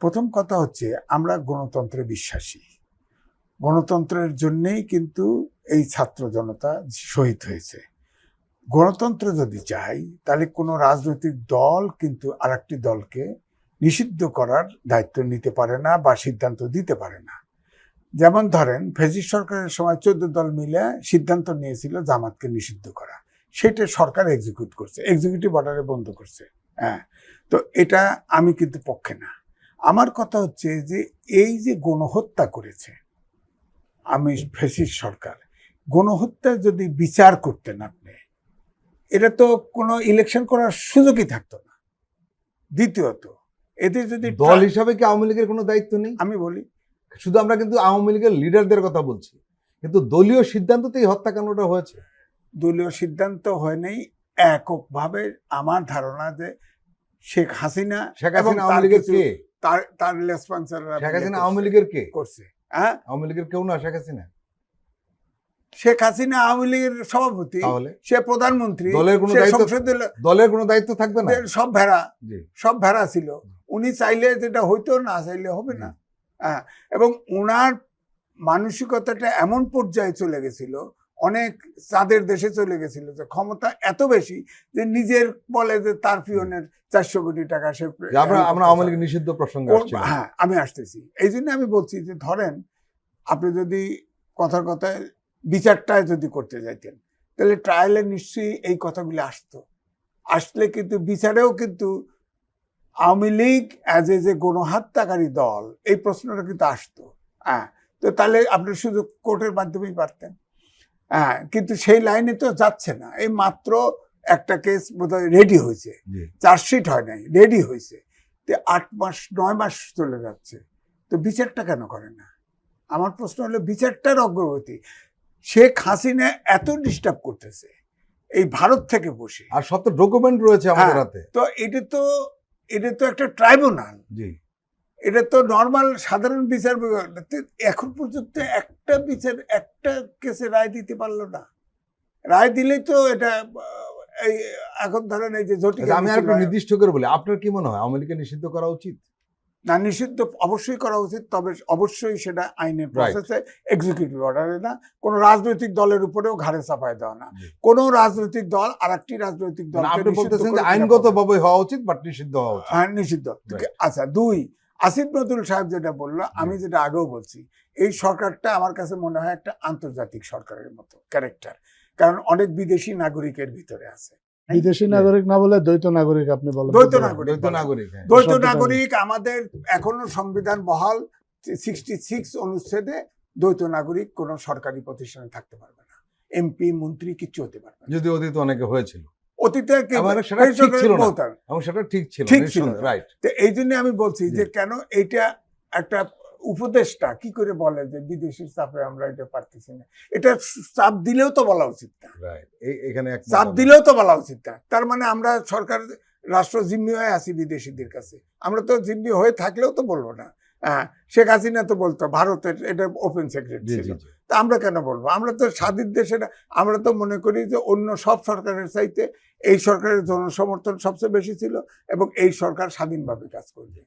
প্রথম কথা হচ্ছে, আমরা গণতন্ত্রে বিশ্বাসী। গণতন্ত্রের জন্যেই কিন্তু এই ছাত্র জনতা শহীদ হয়েছে। গণতন্ত্র যদি চাই, তাহলে কোনো রাজনৈতিক দল কিন্তু আরেকটি দলকে নিষিদ্ধ করার দায়িত্ব নিতে পারে না বা সিদ্ধান্ত দিতে পারে না। যেমন ধরেন ফেজিস সরকারের সময় চোদ্দ দল মিলে সিদ্ধান্ত নিয়েছিল জামাতকে নিষিদ্ধ করা। সেটা সরকার এক্সিকিউট করছে এক্সিকিউটিভ অর্ডারে বন্ধ করছে। হ্যাঁ তো এটা আমি কিন্তু পক্ষে না। আমার কথা হচ্ছে যে এই যে গণহত্যা করেছে আমি ফেসিস সরকার গণহত্যা যদি বিচার করতেন আপনি এটা তো কোনো ইলেকশন করার সুযোগই থাকতো না। দ্বিতীয়ত এতে যদি দল হিসাবে কি আওয়ামী লীগের কোনো দায়িত্ব নেই? আমি বলি। শুধু আমরা কিন্তু আওয়ামী লীগের লিডারদের কথা বলছি কিন্তু দলীয় সিদ্ধান্ততেই হত্যাকাণ্ডটা হয়েছে। দলীয় সিদ্ধান্ত হয় নাই এককভাবে আমার ধারণা যে শেখ হাসিনা শেখ হাসিনা আওয়ামী লীগের কে? তার তার রেসপন্সাররা শেখ হাসিনা আওয়ামী লীগের কে? করছে। হ্যাঁ? আওয়ামী লীগের কেউ না শেখ হাসিনা? শেখ হাসিনা আওয়ামী লীগের সভাপতি সে প্রধানমন্ত্রী দলের কোনো দায়িত্ব- দলের কোনো দায়িত্ব থাকবে না? সব ভেড়া সব ভেড়া ছিল। উনি চাইলে যেটা হইতো না চাইলে হবে না। হ্যাঁ এবং ওনার মানসিকতাটা এমন পর্যায়ে চলে গেছিল অনেক চাঁদের দেশে চলে গেছিল যে ক্ষমতা এত বেশি যে নিজের বলে যে তার পিয়নের চারশো কোটি টাকা সে আমরা আওয়ামী লীগ নিষিদ্ধ প্রসঙ্গে হ্যাঁ আমি আসতেছি। এই জন্য আমি বলছি যে ধরেন আপনি যদি কথার কথায় বিচারটায় যদি করতে যাইতেন তাহলে ট্রায়ালে নিশ্চয়ই এই কথাগুলি আসতো। আসলে কিন্তু বিচারেও কিন্তু আওয়ামী লীগ অ্যাজ এ যে গণহত্যাকারী দল এই প্রশ্নটা কিন্তু আসতো। হ্যাঁ তো তাহলে আপনি শুধু কোর্টের মাধ্যমেই পারতেন। হ্যাঁ কিন্তু সেই লাইনে তো যাচ্ছে না। এই মাত্র একটা কেস বোধহয় রেডি হয়েছে। চার্জশিট হয় নাই রেডি হয়েছে। তো আট মাস নয় মাস চলে যাচ্ছে। তো বিচারটা কেন করে না? আমার প্রশ্ন হলো বিচারটার অগ্রগতি। শেখ হাসিনা এত ডিস্টার্ব করতেছে এই ভারত থেকে বসে। আর সব তো ডকুমেন্ট রয়েছে আমাদের হ্যাঁ। হাতে। তো এটা তো এটা তো একটা ট্রাইব্যুনাল জি। এটা তো নর্মাল সাধারণ বিচার এখন পর্যন্ত একটা বিচার একটা কেসে রায় দিতে পারল না। রায় দিলেই তো এটা এই এখন ধরেন এই যে জটিল আচ্ছা, আমি আর নির্দিষ্ট করে বলি আপনার কি মনে হয় আওয়ামী নিষিদ্ধ করা উচিত? না নিষিদ্ধ অবশ্যই করা উচিত তবে অবশ্যই সেটা আইনের প্রসেসে এক্সিকিউটিভ অর্ডারে না কোনো রাজনৈতিক দলের উপরেও ঘাড়ে চাপায় দেওয়া না। কোনো রাজনৈতিক দল আর একটি রাজনৈতিক দল আপনি বলতেছেন যে আইনগত ভাবে হওয়া উচিত বাট নিষিদ্ধ হওয়া উচিত। হ্যাঁ নিষিদ্ধ। আচ্ছা দুই আসিফ নজরুল সাহেব যেটা বলল আমি যেটা আগেও বলছি এই সরকারটা আমার কাছে মনে হয় একটা আন্তর্জাতিক সরকারের মতো ক্যারেক্টার কারণ অনেক বিদেশি নাগরিকের ভিতরে আছে। বিদেশি নাগরিক না বলে দ্বৈত নাগরিক আপনি বলেন। দ্বৈত নাগরিক দ্বৈত নাগরিক হ্যাঁ। দ্বৈত নাগরিক আমাদের এখনও সংবিধান বহাল সিক্সটি সিক্স অনুচ্ছেদে দ্বৈত নাগরিক কোনো সরকারি প্রতিষ্ঠানে থাকতে পারবে না। এমপি মন্ত্রী কিচ্ছু হতে পারবে না। যদি অতীত অনেকে হয়েছিল। অতীতে সেটা এই ঠিক ছিল ঠিক ছিল। রাইট তো জন্য আমি বলছি যে কেন এইটা একটা উপদেশটা কি করে বলে যে বিদেশি চাপে আমরা এটা পারতেছি না? এটা চাপ দিলেও তো বলা উচিত না। এখানে চাপ দিলেও তো বলা উচিত না। তার মানে আমরা সরকার রাষ্ট্র জিম্মি হয়ে আছি বিদেশিদের কাছে। আমরা তো জিম্মি হয়ে থাকলেও তো বলব না। হ্যাঁ শেখ হাসিনা তো বলতো ভারতের এটা ওপেন সেক্রেট জি ছিল। জি জি। তা আমরা কেন বলব? আমরা তো স্বাধীন দেশের আমরা তো মনে করি যে অন্য সব সরকারের চাইতে এই সরকারের জনসমর্থন সবচেয়ে বেশি ছিল এবং এই সরকার স্বাধীনভাবে কাজ করবে।